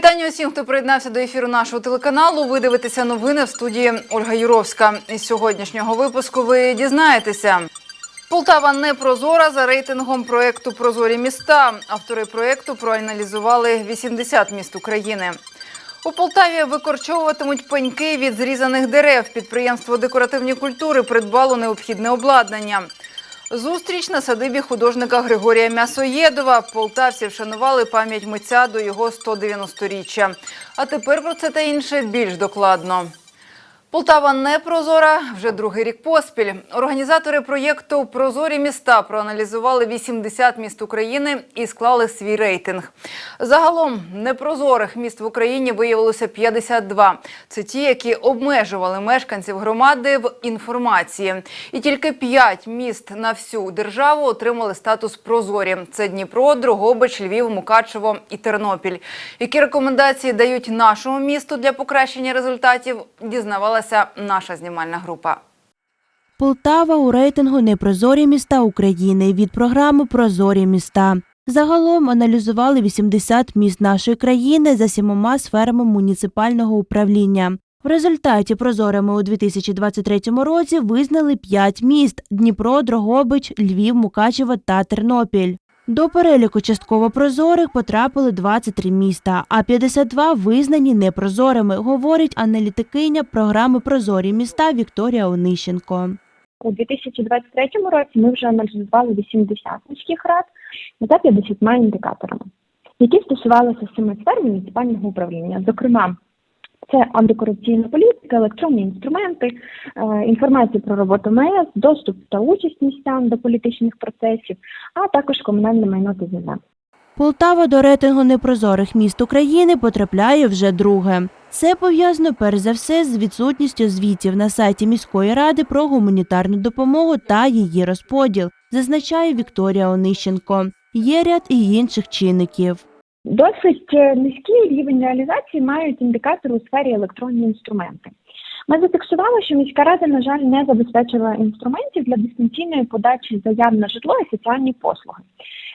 вітання усім, хто приєднався до ефіру нашого телеканалу. Ви дивитеся новини в студії Ольга Юровська. Із сьогоднішнього випуску ви дізнаєтеся. Полтава не прозора за рейтингом проекту Прозорі міста. Автори проекту проаналізували 80 міст України. У Полтаві викорчовуватимуть пеньки від зрізаних дерев. Підприємство декоративні культури придбало необхідне обладнання. Зустріч на садибі художника Григорія М'ясоєдова. Полтавці вшанували пам'ять митця до його 190-річчя. А тепер про це та інше більш докладно. Полтава не прозора вже другий рік поспіль. Організатори проєкту Прозорі міста проаналізували 80 міст України і склали свій рейтинг. Загалом непрозорих міст в Україні виявилося 52. Це ті, які обмежували мешканців громади в інформації. І тільки 5 міст на всю державу отримали статус прозорі. Це Дніпро, Дрогобич, Львів, Мукачево і Тернопіль. Які рекомендації дають нашому місту для покращення результатів, дізнавалася наша знімальна група. Полтава у рейтингу Непрозорі міста України від програми Прозорі міста. Загалом аналізували 80 міст нашої країни за сімома сферами муніципального управління. В результаті прозорими у 2023 році визнали 5 міст: Дніпро, Дрогобич, Львів, Мукачево та Тернопіль. До переліку частково прозорих потрапили 23 міста, а 52 визнані непрозорими, говорить аналітикиня програми Прозорі міста Вікторія Онищенко. У 2023 році ми вже аналізували 80 міських рад за 50 індикаторами, які стосувалися семи сфер муніципального управління. Зокрема, це антикорупційна політика, електронні інструменти, е, інформація про роботу МС, доступ та участь містян до політичних процесів, а також комунальне майно та земля. Полтава до рейтингу непрозорих міст України потрапляє вже друге. Це пов'язано перш за все з відсутністю звітів на сайті міської ради про гуманітарну допомогу та її розподіл, зазначає Вікторія Онищенко. Є ряд і інших чинників. Досить е, низький рівень реалізації мають індикатори у сфері електронні інструменти. Ми зафіксували, що міська рада, на жаль, не забезпечила інструментів для дистанційної подачі заяв на житло і соціальні послуги.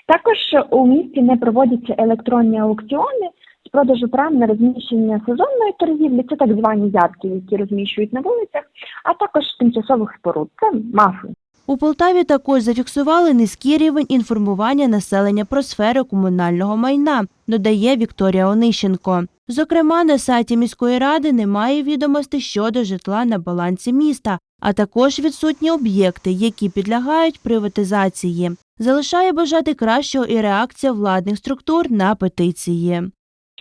Також у місті не проводяться електронні аукціони з продажу прав на розміщення сезонної торгівлі, це так звані ядки, які розміщують на вулицях, а також тимчасових споруд. Це мафи. У Полтаві також зафіксували низький рівень інформування населення про сфери комунального майна, додає Вікторія Онищенко. Зокрема, на сайті міської ради немає відомостей щодо житла на балансі міста, а також відсутні об'єкти, які підлягають приватизації. Залишає бажати кращого і реакція владних структур на петиції.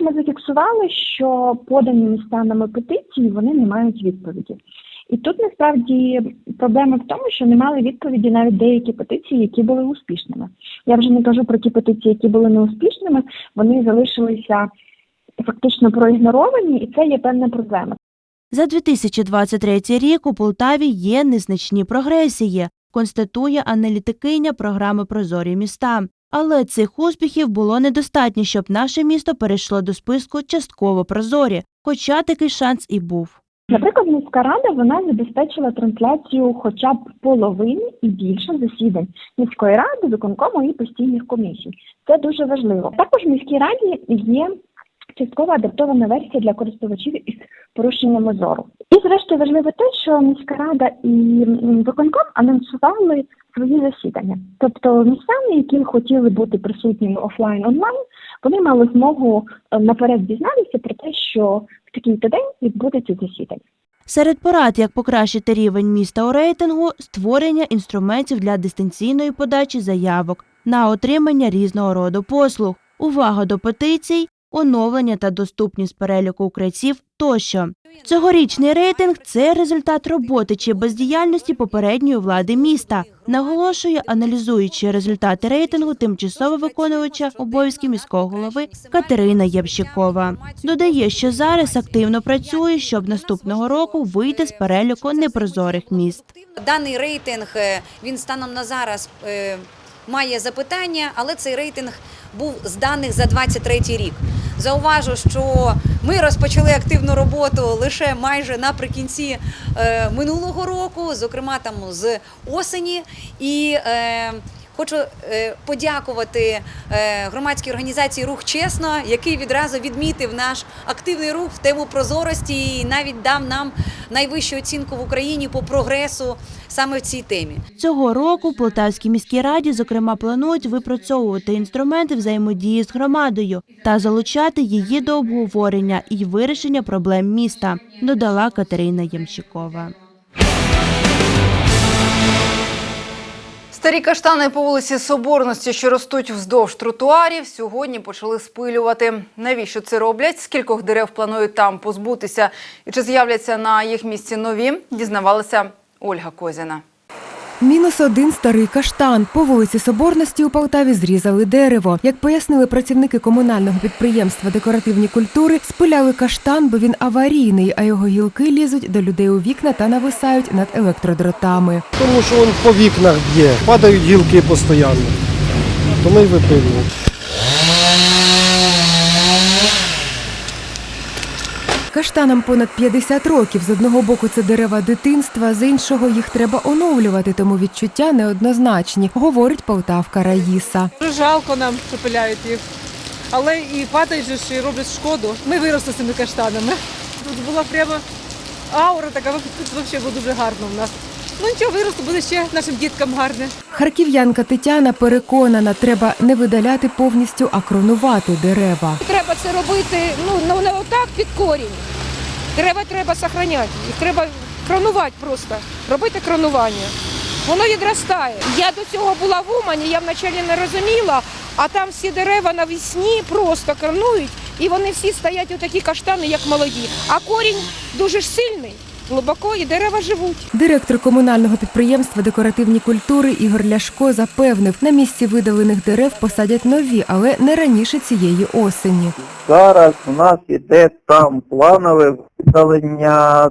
Ми зафіксували, що подані містянами петиції вони не мають відповіді. І тут насправді проблема в тому, що не мали відповіді навіть деякі петиції, які були успішними. Я вже не кажу про ті петиції, які були неуспішними, вони залишилися фактично проігноровані, і це є певна проблема. За 2023 рік у Полтаві є незначні прогресії, констатує аналітикиня програми Прозорі міста. Але цих успіхів було недостатньо, щоб наше місто перейшло до списку частково прозорі, хоча такий шанс і був. Наприклад, міська рада вона забезпечила трансляцію хоча б половини і більше засідань міської ради, виконкому і постійних комісій. Це дуже важливо. Також в міській раді є частково адаптована версія для користувачів із порушеннями зору. І зрештою важливо те, що міська рада і виконком анонсували свої засідання. Тобто містяни, які хотіли бути присутніми офлайн онлайн, вони мали змогу е, наперед дізнатися про те, що в такий-то день відбудеться засідання. Серед порад, як покращити рівень міста у рейтингу, створення інструментів для дистанційної подачі заявок на отримання різного роду послуг, увага до петицій, оновлення та доступність переліку укриттів тощо. Цьогорічний рейтинг це результат роботи чи бездіяльності попередньої влади міста. Наголошує, аналізуючи результати рейтингу тимчасово виконувача обов'язків міського голови Катерина Євщикова. Додає, що зараз активно працює, щоб наступного року вийти з переліку непрозорих міст. Даний рейтинг е, він станом на зараз е, має запитання, але цей рейтинг був з даних за 23 рік. Зауважу, що ми розпочали активну роботу лише майже наприкінці е, минулого року, зокрема там з осені. І е, Хочу е, подякувати е, громадській організації Рух Чесно, який відразу відмітив наш активний рух в тему прозорості і навіть дав нам найвищу оцінку в Україні по прогресу саме в цій темі. Цього року Полтавській міській раді, зокрема, планують випрацьовувати інструменти взаємодії з громадою та залучати її до обговорення і вирішення проблем міста, додала Катерина Ямщикова. Старі каштани по вулиці Соборності, що ростуть вздовж тротуарів, сьогодні почали спилювати. Навіщо це роблять? Скількох дерев планують там позбутися? І чи з'являться на їх місці нові? Дізнавалася Ольга Козіна. Мінус один старий каштан. По вулиці Соборності у Полтаві зрізали дерево. Як пояснили працівники комунального підприємства декоративні культури, спиляли каштан, бо він аварійний, а його гілки лізуть до людей у вікна та нависають над електродротами. Тому що він по вікнах б'є, падають гілки постійно. ми й випилюють. Каштанам понад 50 років. З одного боку це дерева дитинства, з іншого їх треба оновлювати, тому відчуття неоднозначні, говорить полтавка Раїса. Жалко нам, що пиляють їх. Але і падають ж і роблять шкоду. Ми виросли з цими каштанами. Тут була прямо аура така, взагалі було дуже гарно в нас. Ну нічого, виросту буде ще нашим діткам гарне. Харків'янка Тетяна переконана, треба не видаляти повністю, а кронувати дерева. Треба це робити ну, ну не отак під корінь. Дерева треба зберігати, їх треба кронувати просто, робити кронування. Воно відростає. Я до цього була в Умані, я вначалі не розуміла, а там всі дерева навесні просто кронують, і вони всі стоять отакі каштани, як молоді. А корінь дуже ж сильний, глибоко, і дерева живуть. Директор комунального підприємства декоративні культури Ігор Ляшко запевнив, на місці видалених дерев посадять нові, але не раніше цієї осені. Зараз у нас іде там планове видалення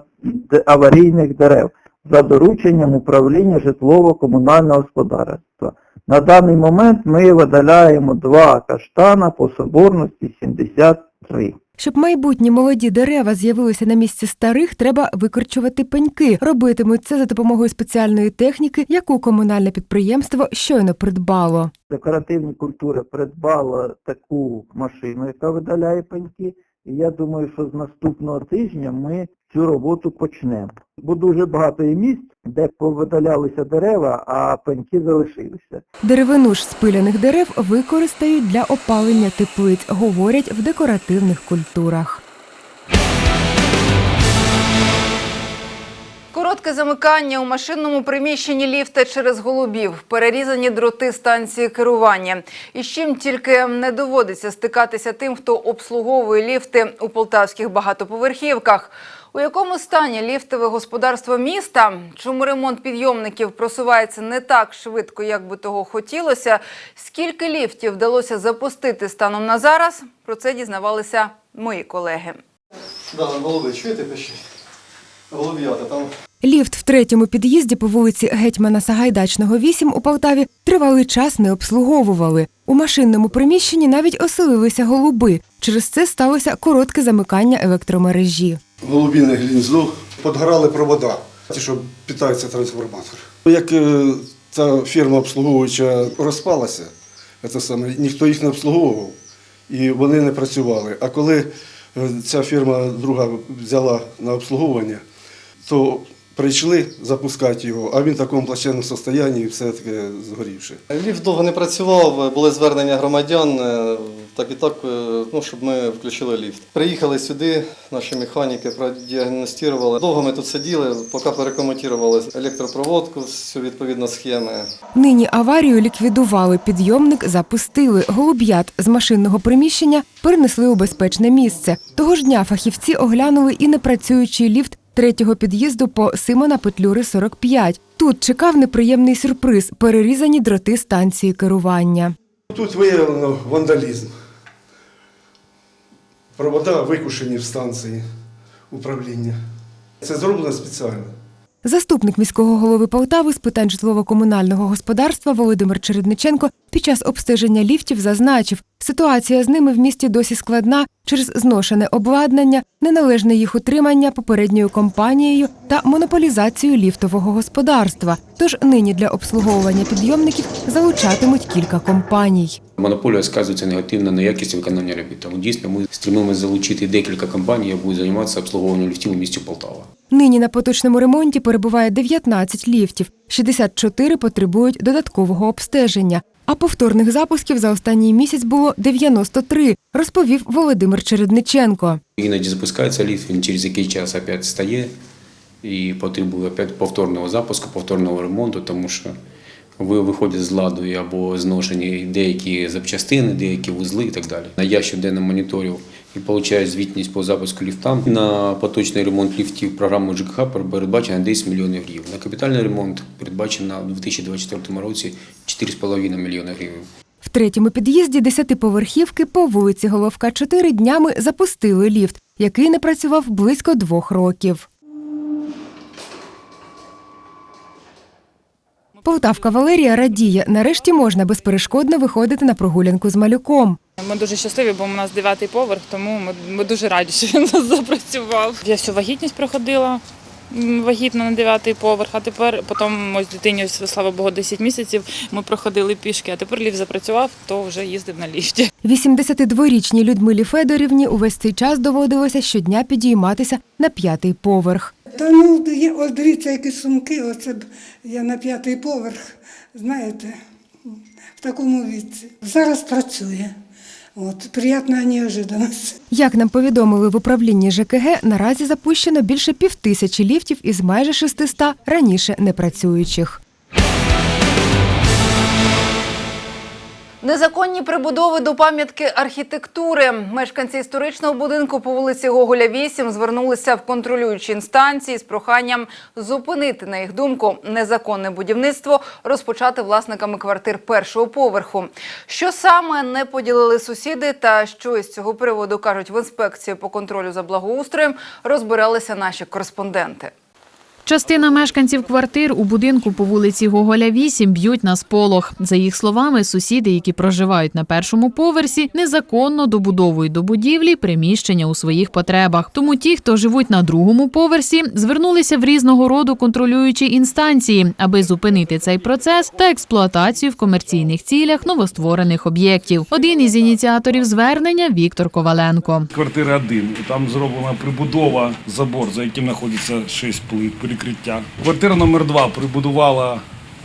аварійних дерев за дорученням управління житлово-комунального господарства. На даний момент ми видаляємо два каштана по соборності 73. Щоб майбутні молоді дерева з'явилися на місці старих, треба викорчувати пеньки. Робитимуть це за допомогою спеціальної техніки, яку комунальне підприємство щойно придбало. Декоративні культури придбала таку машину, яка видаляє пеньки. І я думаю, що з наступного тижня ми цю роботу почнемо. Бо дуже багато є місць, де повидалялися дерева, а пеньки залишилися. Деревину ж спиляних дерев використають для опалення теплиць, говорять в декоративних культурах. Коротке замикання у машинному приміщенні ліфта через голубів, перерізані дроти станції керування. І з чим тільки не доводиться стикатися тим, хто обслуговує ліфти у полтавських багатоповерхівках. У якому стані ліфтове господарство міста? Чому ремонт підйомників просувається не так швидко, як би того хотілося? Скільки ліфтів вдалося запустити станом на зараз? Про це дізнавалися мої колеги. Да, голуби, чуєте пишіть? Голуб'ята, там Ліфт в третьому під'їзді по вулиці Гетьмана Сагайдачного 8 у Полтаві тривалий час не обслуговували. У машинному приміщенні навіть оселилися голуби. Через це сталося коротке замикання електромережі. Голубине гніздо, підгорали провода, ті, що питаються трансформатор. Як е, ця фірма обслуговуюча розпалася, це саме, ніхто їх не обслуговував і вони не працювали. А коли е, ця фірма друга взяла на обслуговування, то прийшли запускати його, а він в такому плачевному стані і все таке згорівши. Ліфт довго не працював, були звернення громадян, е, так і так, е, ну, щоб ми включили ліфт. Приїхали сюди, наші механіки продіагностували. Довго ми тут сиділи, поки перекомутували електропроводку, всю відповідно схеми. Нині аварію ліквідували, підйомник запустили. Голуб'ят з машинного приміщення перенесли у безпечне місце. Того ж дня фахівці оглянули і непрацюючий ліфт третього під'їзду по Симона Петлюри 45. Тут чекав неприємний сюрприз – перерізані дроти станції керування. Тут виявлено вандалізм. Провода викушені в станції управління. Це зроблено спеціально. Заступник міського голови Полтави з питань житлово-комунального господарства Володимир Чередниченко під час обстеження ліфтів зазначив, ситуація з ними в місті досі складна через зношене обладнання, неналежне їх утримання попередньою компанією та монополізацію ліфтового господарства. Тож нині для обслуговування підйомників залучатимуть кілька компаній. Монополія сказується негативно на якість виконання робіт. Тому дійсно ми стремимося залучити декілька компаній, які будуть займатися обслуговуванням ліфтів у місті Полтава. Нині на поточному ремонті перебуває 19 ліфтів, 64 потребують додаткового обстеження. А повторних запусків за останній місяць було 93, розповів Володимир Чередниченко. Іноді запускається ліфт, він через який час опять стає і потребує опять повторного запуску, повторного ремонту, тому що виходять з ладу або зношені деякі запчастини, деякі вузли і так далі. Я щоденно моніторю і получаю звітність по запуску ліфта. На поточний ремонт ліфтів програмою ЖКХ передбачено 10 мільйонів гривень. На капітальний ремонт передбачено у 2024 році 4,5 мільйони гривень. В третьому під'їзді десятиповерхівки по вулиці Головка 4 днями запустили ліфт, який не працював близько двох років. Полтавка Валерія радіє, нарешті можна безперешкодно виходити на прогулянку з малюком. Ми дуже щасливі, бо у нас дев'ятий поверх, тому ми, ми дуже раді, що він нас запрацював. Я всю вагітність проходила вагітна на дев'ятий поверх, а тепер потім ось дитині, ось, слава Богу, 10 місяців ми проходили пішки, а тепер ліфт запрацював, то вже їздив на ліфті. 82-річній Людмилі Федорівні увесь цей час доводилося щодня підійматися на п'ятий поверх. Та ну, є- ось дивіться, які сумки, оце я на п'ятий поверх, знаєте, в такому віці. Зараз працює. От, приятна неожиданность. Як нам повідомили в управлінні ЖКГ, наразі запущено більше півтисячі ліфтів із майже 600 раніше непрацюючих. Незаконні прибудови до пам'ятки архітектури. Мешканці історичного будинку по вулиці Гоголя 8 звернулися в контролюючі інстанції з проханням зупинити, на їх думку, незаконне будівництво, розпочати власниками квартир першого поверху. Що саме не поділили сусіди та що із цього приводу кажуть в інспекції по контролю за благоустроєм, розбиралися наші кореспонденти. Частина мешканців квартир у будинку по вулиці Гоголя 8 б'ють на сполох. За їх словами, сусіди, які проживають на першому поверсі, незаконно добудовують до будівлі приміщення у своїх потребах. Тому ті, хто живуть на другому поверсі, звернулися в різного роду контролюючі інстанції, аби зупинити цей процес та експлуатацію в комерційних цілях новостворених об'єктів. Один із ініціаторів звернення Віктор Коваленко. Квартира 1. Там зроблена прибудова, забор, за яким знаходиться 6 плит перекриття. Квартира номер 2 прибудувала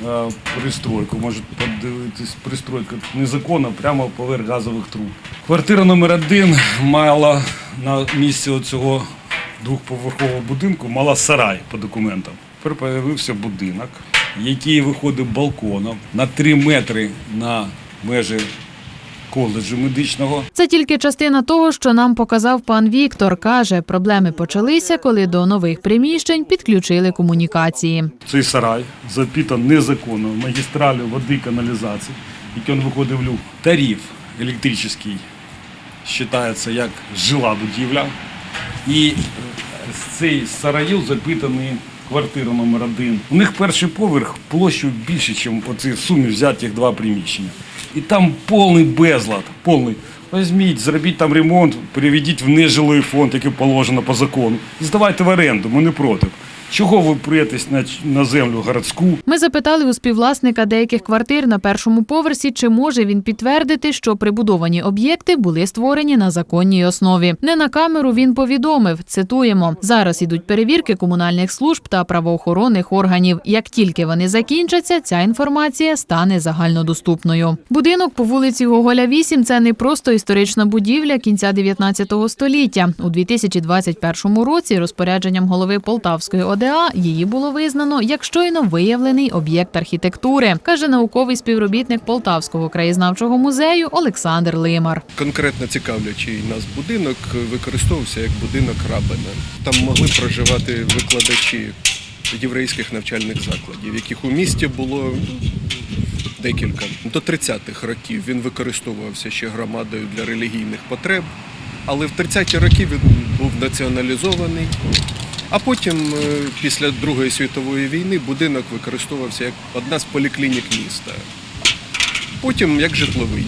е, пристройку. Можете подивитись, пристройка незаконна прямо поверх газових труб. Квартира номер 1 мала на місці цього двохповерхового будинку мала сарай по документам. Тепер з'явився будинок, який виходить балконом на 3 метри на межі коледжу медичного. Це тільки частина того, що нам показав пан Віктор. Каже, проблеми почалися, коли до нових приміщень підключили комунікації. Цей сарай запітан незаконно магістралі води каналізації, який він виходив в люк. Тариф електричний вважається як жила будівля. І е, з цей сараїв запитаний квартира номер один. У них перший поверх площею більше, ніж оці сумі взятих два приміщення. І там повний безлад, повний. Візьміть, зробіть там ремонт, переведіть в нежилий фонд, який положено по закону. І здавайте в оренду, ми не проти. Чого ви приєтесь на, на землю городську? Ми запитали у співвласника деяких квартир на першому поверсі, чи може він підтвердити, що прибудовані об'єкти були створені на законній основі. Не на камеру він повідомив. Цитуємо: зараз ідуть перевірки комунальних служб та правоохоронних органів. Як тільки вони закінчаться, ця інформація стане загальнодоступною. Будинок по вулиці Гоголя 8 – це не просто історична будівля кінця 19 століття. У 2021 році розпорядженням голови Полтавської ОДА її було визнано як щойно виявлений об'єкт архітектури, каже науковий співробітник Полтавського краєзнавчого музею Олександр Лимар. Конкретно цікавлячий нас будинок використовувався як будинок Рабина. Там могли проживати викладачі єврейських навчальних закладів, яких у місті було декілька. До 30-х років він використовувався ще громадою для релігійних потреб, але в 30-ті роки він був націоналізований А потім, е, після Другої світової війни, будинок використовувався як одна з поліклінік міста. Потім як житловий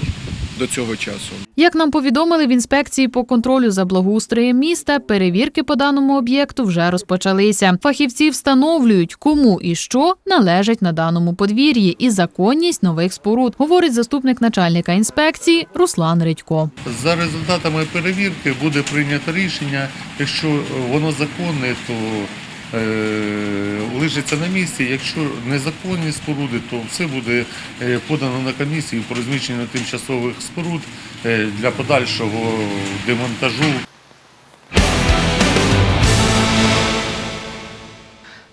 до цього часу. Як нам повідомили в інспекції по контролю за благоустроєм міста, перевірки по даному об'єкту вже розпочалися. Фахівці встановлюють, кому і що належить на даному подвір'ї, і законність нових споруд, говорить заступник начальника інспекції Руслан Редько. За результатами перевірки буде прийнято рішення. Якщо воно законне, то е, лишиться на місці. Якщо незаконні споруди, то все буде е, подано на комісію по розміщення тимчасових споруд е, для подальшого демонтажу.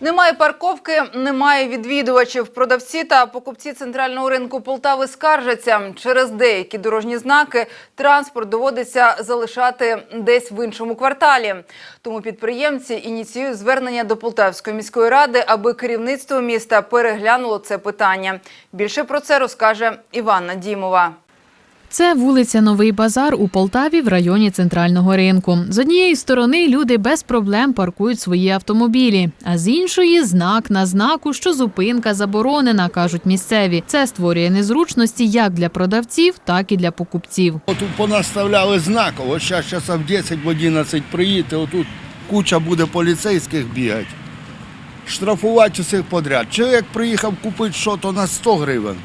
Немає парковки, немає відвідувачів. Продавці та покупці центрального ринку Полтави скаржаться. Через деякі дорожні знаки транспорт доводиться залишати десь в іншому кварталі. Тому підприємці ініціюють звернення до Полтавської міської ради, аби керівництво міста переглянуло це питання. Більше про це розкаже Іванна Дімова. Це вулиця Новий Базар у Полтаві в районі центрального ринку. З однієї сторони люди без проблем паркують свої автомобілі, а з іншої знак на знаку, що зупинка заборонена, кажуть місцеві. Це створює незручності як для продавців, так і для покупців. Отут понаставляли знак, ось зараз часов 10 в 11 приїдете, отут куча буде поліцейських бігати. Штрафувати усіх подряд. Чоловік приїхав купити що то на 100 гривень.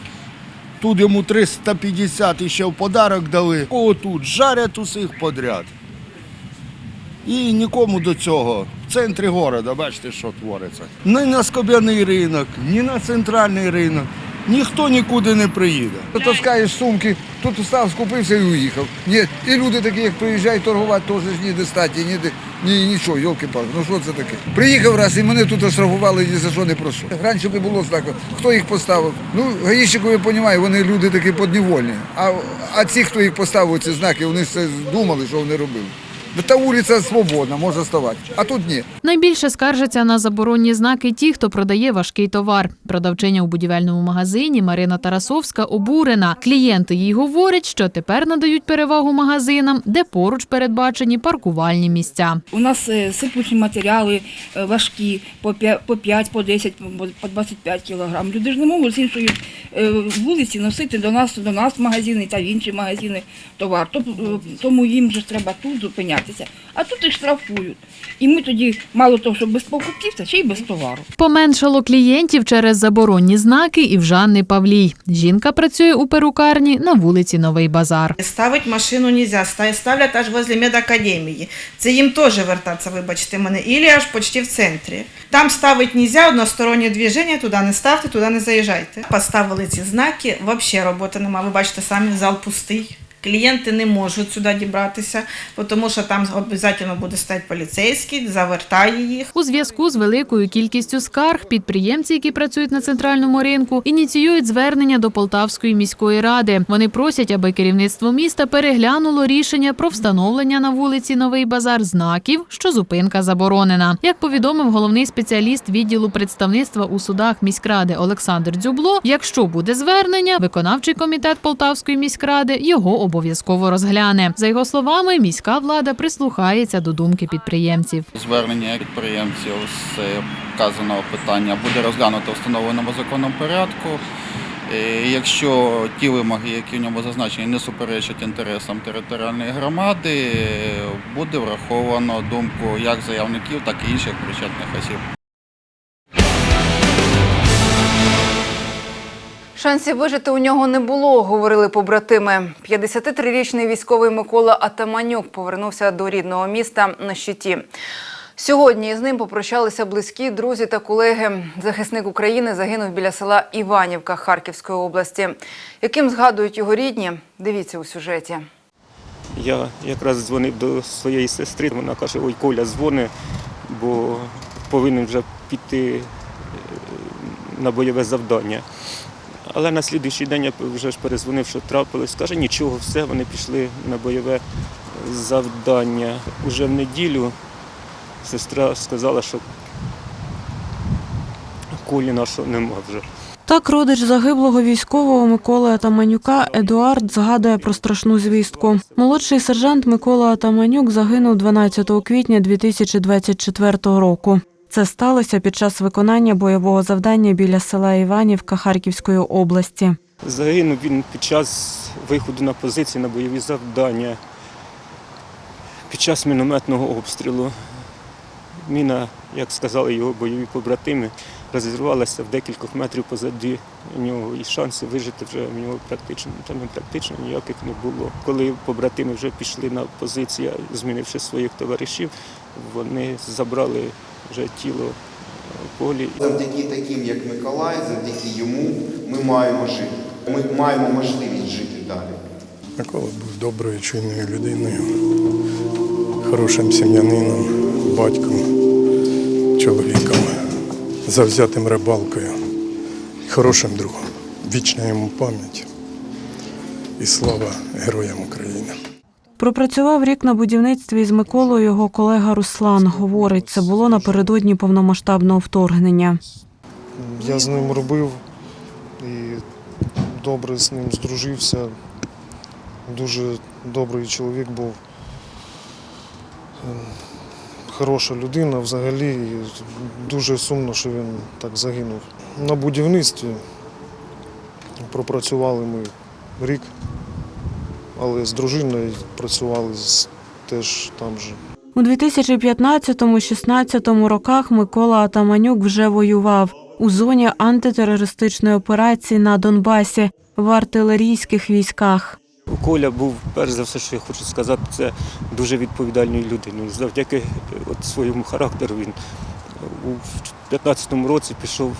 Тут йому 350 і ще в подарок дали. Отут жарять усіх подряд. І нікому до цього. В центрі міста, бачите, що твориться. Ні на Скоб'яний ринок, ні на центральний ринок. Ніхто нікуди не приїде. Таскаєш сумки, тут став, скупився і уїхав. Ні, і люди такі, як приїжджають торгувати, теж ж ніде статі, ніде, ні, нічого, йолки палки ну що це таке? Приїхав раз і мене тут оштрафували ні за що не прошу. Раніше не було знаку, хто їх поставив? Ну, гаїщику, я розумію, вони люди такі подневольні. А, а ці, хто їх поставив, ці знаки, вони ж думали, що вони робили. Та вулиця свободна, може ставати, а тут ні. Найбільше скаржаться на заборонні знаки ті, хто продає важкий товар. Продавчиня у будівельному магазині Марина Тарасовська обурена. Клієнти їй говорять, що тепер надають перевагу магазинам, де поруч передбачені паркувальні місця. У нас е, сипучі матеріали е, важкі, по 5, по 5, по 10, по- по 25 кілограм. Люди ж не можуть з іншої е, вулиці носити до нас, до нас в магазини та в інші магазини товар. Тому їм же треба тут зупинятися. А тут їх штрафують. І ми тоді мало того, що без покупців, та ще й без товару. Поменшало клієнтів через заборонні знаки і в Жанни Павлій. Жінка працює у перукарні на вулиці Новий Базар. Ставить машину нельзя, ста- ставлять аж возле медакадемії. Це їм теж вертатися, вибачте мене, ілі аж почти в центрі. Там ставить нельзя, одностороннє движення, туди не ставте, туди не заїжджайте. Поставили ці знаки, взагалі роботи нема. Ви бачите, самі зал пустий. Клієнти не можуть сюди дібратися, тому що там обов'язково буде стати поліцейський, завертає їх. У зв'язку з великою кількістю скарг підприємці, які працюють на центральному ринку, ініціюють звернення до Полтавської міської ради. Вони просять, аби керівництво міста переглянуло рішення про встановлення на вулиці Новий Базар знаків, що зупинка заборонена. Як повідомив головний спеціаліст відділу представництва у судах міськради Олександр Дзюбло, якщо буде звернення, виконавчий комітет Полтавської міськради його обов'язково розгляне. За його словами, міська влада прислухається до думки підприємців. Звернення підприємців з е, вказаного питання буде розглянуто в встановленому законом порядку. Е, Якщо ті вимоги, які в ньому зазначені, не суперечать інтересам територіальної громади, е, буде враховано думку як заявників, так і інших причетних осіб. Шансів вижити у нього не було, говорили побратими. 53-річний військовий Микола Атаманюк повернувся до рідного міста на щиті. Сьогодні з ним попрощалися близькі, друзі та колеги. Захисник України загинув біля села Іванівка Харківської області. Яким згадують його рідні, дивіться у сюжеті. Я якраз дзвонив до своєї сестри, вона каже, ой, Коля дзвони, бо повинен вже піти е, на бойове завдання. Але на слідуючий день я вже ж перезвонив, що трапилось. Каже, нічого, все, вони пішли на бойове завдання. Уже в неділю сестра сказала, що Колі нашого нема вже. Так родич загиблого військового Миколи Атаманюка Едуард згадує про страшну звістку. Молодший сержант Микола Атаманюк загинув 12 квітня 2024 року. Це сталося під час виконання бойового завдання біля села Іванівка Харківської області. Загинув він під час виходу на позиції на бойові завдання, під час мінометного обстрілу. Міна, як сказали його бойові побратими, розірвалася в декількох метрів позаді нього, і шанси вижити вже в нього практично та не практично ніяких не було. Коли побратими вже пішли на позиції, змінивши своїх товаришів, вони забрали вже тіло полі. Завдяки таким, як Миколай, завдяки йому ми маємо жити. Ми маємо можливість жити далі. Микола був доброю, чуйною людиною, хорошим сім'янином, батьком, чоловіком, завзятим рибалкою, хорошим другом. Вічна йому пам'ять і слава героям України. Пропрацював рік на будівництві з Миколою його колега Руслан. Говорить, це було напередодні повномасштабного вторгнення. Я з ним робив і добре з ним здружився. Дуже добрий чоловік був. Хороша людина взагалі. Дуже сумно, що він так загинув. На будівництві пропрацювали ми рік, але з дружиною працювали теж там же. У 2015-16 роках Микола Атаманюк вже воював у зоні антитерористичної операції на Донбасі в артилерійських військах. Коля був, перш за все, що я хочу сказати, це дуже відповідальною людиною. Завдяки от своєму характеру він у 2015 році пішов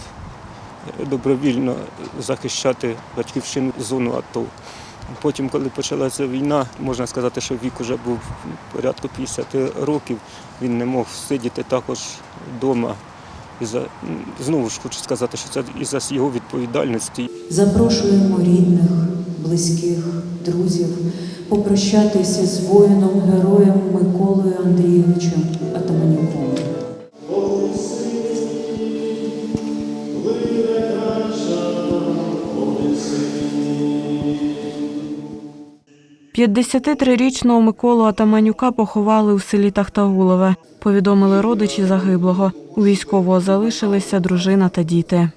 добровільно захищати батьківщину зону АТО. Потім, коли почалася війна, можна сказати, що вік вже був порядку 50 років, він не мог сидіти також вдома. І за, знову ж хочу сказати, що це із-за його відповідальності. Запрошуємо рідних, близьких, друзів попрощатися з воїном, героєм Миколою Андрійовичем Атаманюком. – 53-річного Миколу Атаманюка поховали у селі Тахтагулове. Повідомили родичі загиблого. У військового залишилися дружина та діти.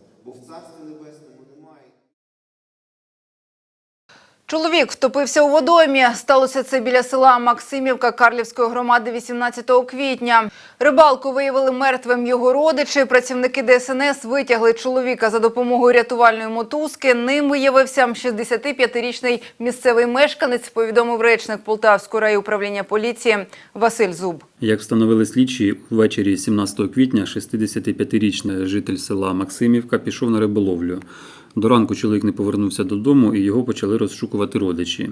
Чоловік втопився у водоймі. Сталося це біля села Максимівка Карлівської громади 18 квітня. Рибалку виявили мертвим його родичі. Працівники ДСНС витягли чоловіка за допомогою рятувальної мотузки. Ним виявився 65-річний місцевий мешканець, повідомив речник Полтавського райуправління поліції Василь Зуб. Як встановили слідчі, ввечері 17 квітня 65-річний житель села Максимівка пішов на риболовлю. До ранку чоловік не повернувся додому і його почали розшукувати родичі.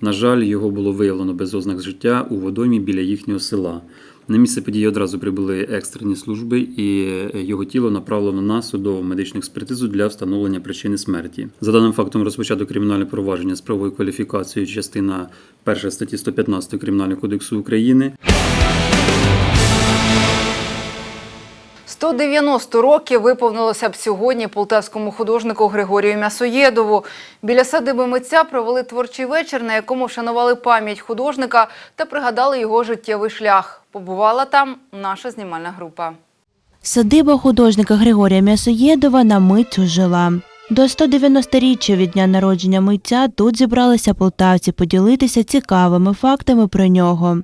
На жаль, його було виявлено без ознак життя у водоймі біля їхнього села. На місце події одразу прибули екстрені служби, і його тіло направлено на судову медичну експертизу для встановлення причини смерті. За даним фактом розпочато кримінальне провадження з правовою кваліфікацією частина 1 статті 115 Кримінального кодексу України. 190 років виповнилося б сьогодні полтавському художнику Григорію М'ясоєдову. Біля садиби митця провели творчий вечір, на якому вшанували пам'ять художника та пригадали його життєвий шлях. Побувала там наша знімальна група. Садиба художника Григорія М'ясоєдова на митцю жила. До 190-річчя від дня народження митця тут зібралися полтавці поділитися цікавими фактами про нього.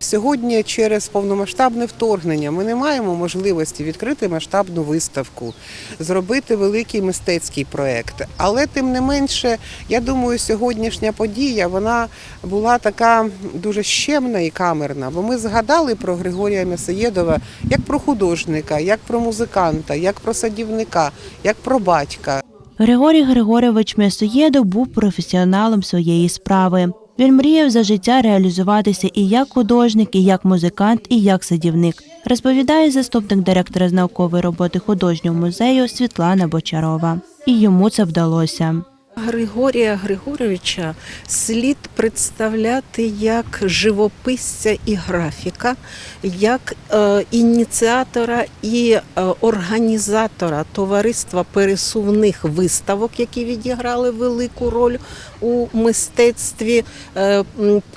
Сьогодні через повномасштабне вторгнення ми не маємо можливості відкрити масштабну виставку, зробити великий мистецький проєкт. Але тим не менше, я думаю, сьогоднішня подія вона була така дуже щемна і камерна, бо ми згадали про Григорія М'ясоєдова як про художника, як про музиканта, як про садівника, як про батька. Григорій Григорович М'ясоєдов був професіоналом своєї справи. Він мріяв за життя реалізуватися і як художник, і як музикант, і як садівник, розповідає заступник директора з наукової роботи художнього музею Світлана Бочарова. І йому це вдалося. Григорія Григоровича слід представляти як живописця і графіка, як е, ініціатора і е, організатора товариства пересувних виставок, які відіграли велику роль у мистецтві е,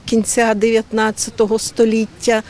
кінця 19 століття.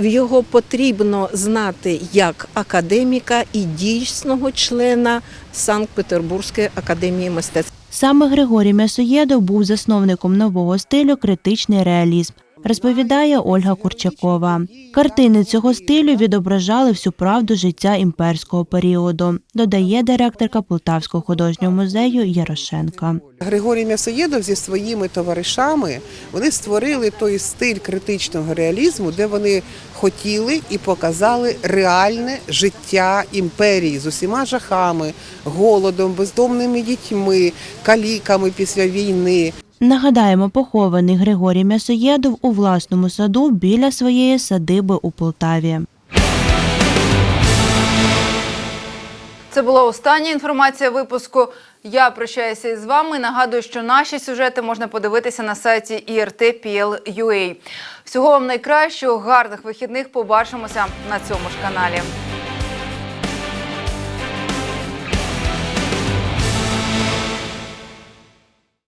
Його потрібно знати як академіка і дійсного члена Санкт-Петербурзької академії мистецтв. Саме Григорій М'ясоєдов був засновником нового стилю критичний реалізм. Розповідає Ольга Курчакова. Картини цього стилю відображали всю правду життя імперського періоду, додає директорка Полтавського художнього музею Ярошенка. Григорій М'ясоєдов зі своїми товаришами вони створили той стиль критичного реалізму, де вони хотіли і показали реальне життя імперії з усіма жахами, голодом, бездомними дітьми, каліками після війни. Нагадаємо, похований Григорій М'ясоєдов у власному саду біля своєї садиби у Полтаві. Це була остання інформація випуску. Я прощаюся із вами. Нагадую, що наші сюжети можна подивитися на сайті IRT.PL.UA. Всього вам найкращого, гарних вихідних. Побачимося на цьому ж каналі.